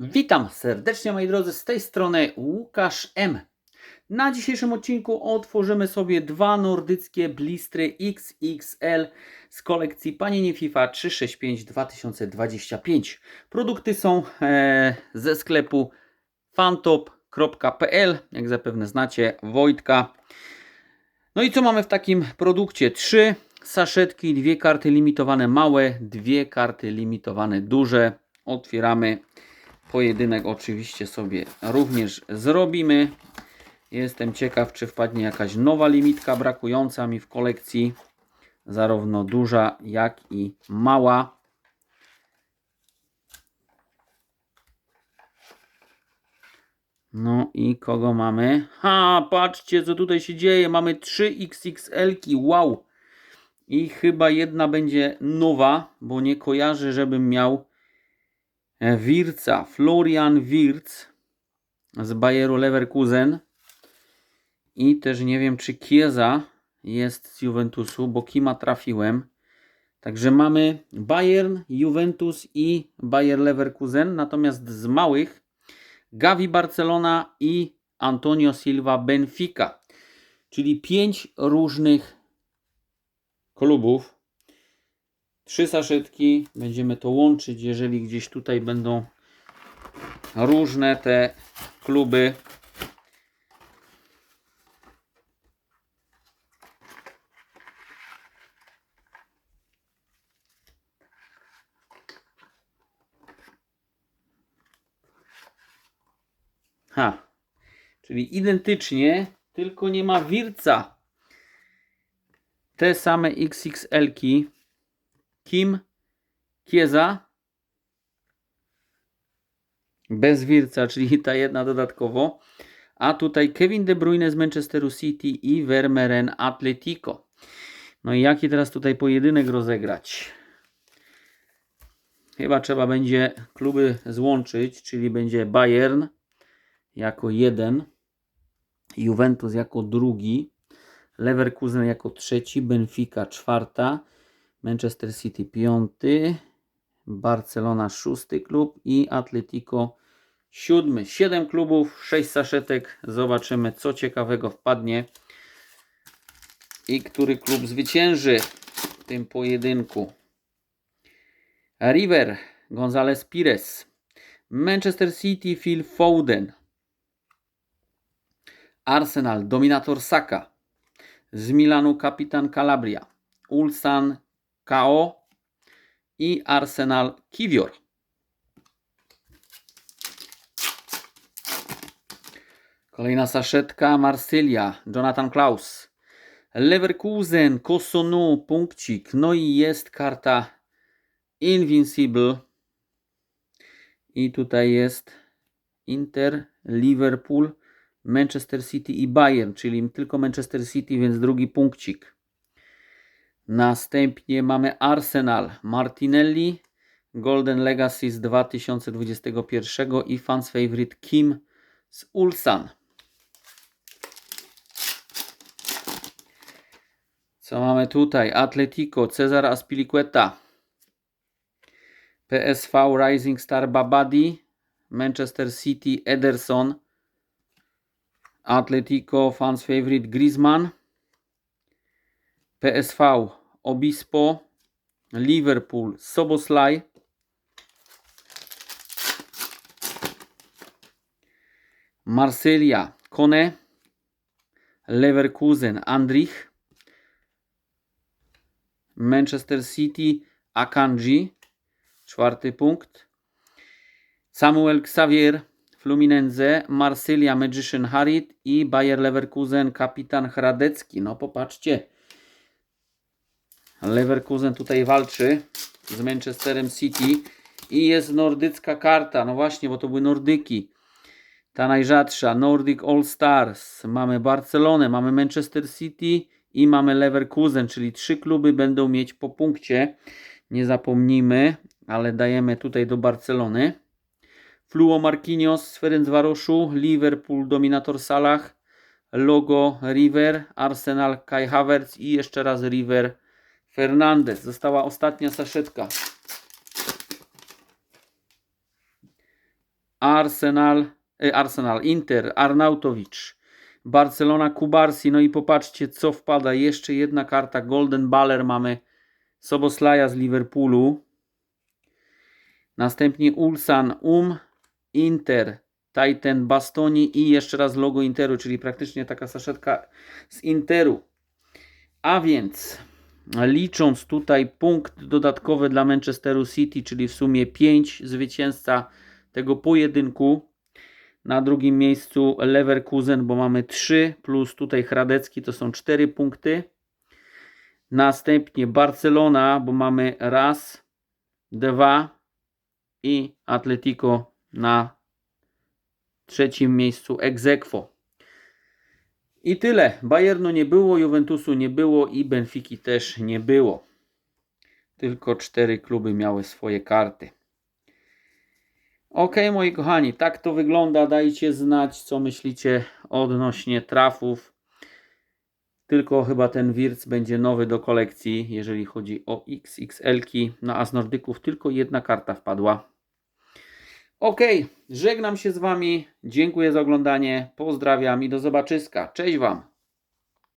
Witam serdecznie moi drodzy, z tej strony Łukasz M. Na dzisiejszym odcinku otworzymy sobie dwa nordyckie blistry XXL z kolekcji Panini FIFA 365 2025. Produkty są e, ze sklepu fantop.pl, jak zapewne znacie, Wojtka. No i co mamy w takim produkcie? Trzy saszetki, dwie karty limitowane małe, dwie karty limitowane duże. Otwieramy Pojedynek oczywiście sobie również zrobimy. Jestem ciekaw, czy wpadnie jakaś nowa limitka brakująca mi w kolekcji. Zarówno duża, jak i mała. No i kogo mamy? Ha, patrzcie co tutaj się dzieje. Mamy 3 XXL-ki. Wow. I chyba jedna będzie nowa, bo nie kojarzę, żebym miał Wirca, Florian Wirc z Bayeru Leverkusen i też nie wiem czy Chiesa jest z Juventusu, bo Kima trafiłem. Także mamy Bayern, Juventus i Bayer Leverkusen, natomiast z małych Gavi Barcelona i Antonio Silva Benfica, czyli pięć różnych klubów trzy saszetki. Będziemy to łączyć, jeżeli gdzieś tutaj będą różne te kluby. Ha, czyli identycznie, tylko nie ma wirca. Te same XXL-ki Kim Kieza bez Wirca, czyli ta jedna dodatkowo. A tutaj Kevin De Bruyne z Manchesteru City i Vermeeren Atletico. No i jaki teraz tutaj pojedynek rozegrać? Chyba trzeba będzie kluby złączyć, czyli będzie Bayern jako jeden, Juventus jako drugi, Leverkusen jako trzeci, Benfica czwarta, Manchester City piąty, Barcelona szósty klub i Atletico siódmy. Siedem klubów, sześć saszetek. Zobaczymy co ciekawego wpadnie i który klub zwycięży w tym pojedynku. River, González Pires, Manchester City, Phil Foden, Arsenal, Dominator Saka, z Milanu kapitan Calabria, Ulsan KO i Arsenal Kiwior. Kolejna saszetka Marsylia, Jonathan Klaus. Leverkusen, Kosonu, punkcik. No i jest karta Invincible. I tutaj jest Inter, Liverpool, Manchester City i Bayern, czyli tylko Manchester City, więc drugi punkcik. Następnie mamy Arsenal, Martinelli, Golden Legacy z 2021 i Fans Favorite Kim z Ulsan. Co mamy tutaj? Atletico, Cezar Aspilicueta, PSV Rising Star Babadi, Manchester City Ederson, Atletico Fans Favorite Griezmann, PSV Obispo, Liverpool Soboslaj, Marsylia Kone, Leverkusen Andrich, Manchester City Akanji, czwarty punkt, Samuel Xavier Fluminense, Marsylia Magician Harit i Bayer Leverkusen kapitan Hradecki. No popatrzcie, Leverkusen tutaj walczy z Manchesterem City i jest nordycka karta. No właśnie, bo to były Nordyki. Ta najrzadsza, Nordic All Stars. Mamy Barcelonę, mamy Manchester City i mamy Leverkusen, czyli trzy kluby będą mieć po punkcie. Nie zapomnijmy, ale dajemy tutaj do Barcelony. Fluo Marquinhos, Ferencvaroszu, Liverpool, Dominator Salah, logo River, Arsenal, Kai Havertz i jeszcze raz River Fernandez. Została ostatnia saszetka. Arsenal, e, Arsenal, Inter, Arnautowicz, Barcelona, Kubarsi. No i popatrzcie, co wpada. Jeszcze jedna karta. Golden Baller mamy Soboslaja z Liverpoolu. Następnie Ulsan, Um, Inter, Titan, Bastoni i jeszcze raz logo Interu, czyli praktycznie taka saszetka z Interu. A więc licząc tutaj punkt dodatkowy dla Manchesteru City, czyli w sumie 5 zwycięzca tego pojedynku. Na drugim miejscu Leverkusen, bo mamy 3 plus tutaj Hradecki to są 4 punkty. Następnie Barcelona, bo mamy raz, dwa i Atletico na trzecim miejscu ex aequo. I tyle. Bayernu nie było, Juventusu nie było i Benfiki też nie było. Tylko cztery kluby miały swoje karty. Ok, moi kochani, tak to wygląda. Dajcie znać, co myślicie odnośnie trafów. Tylko chyba ten Wirc będzie nowy do kolekcji, jeżeli chodzi o XXL-ki. Na As Nordyków tylko jedna karta wpadła. Ok, żegnam się z Wami. Dziękuję za oglądanie. Pozdrawiam i do zobaczyska. Cześć Wam.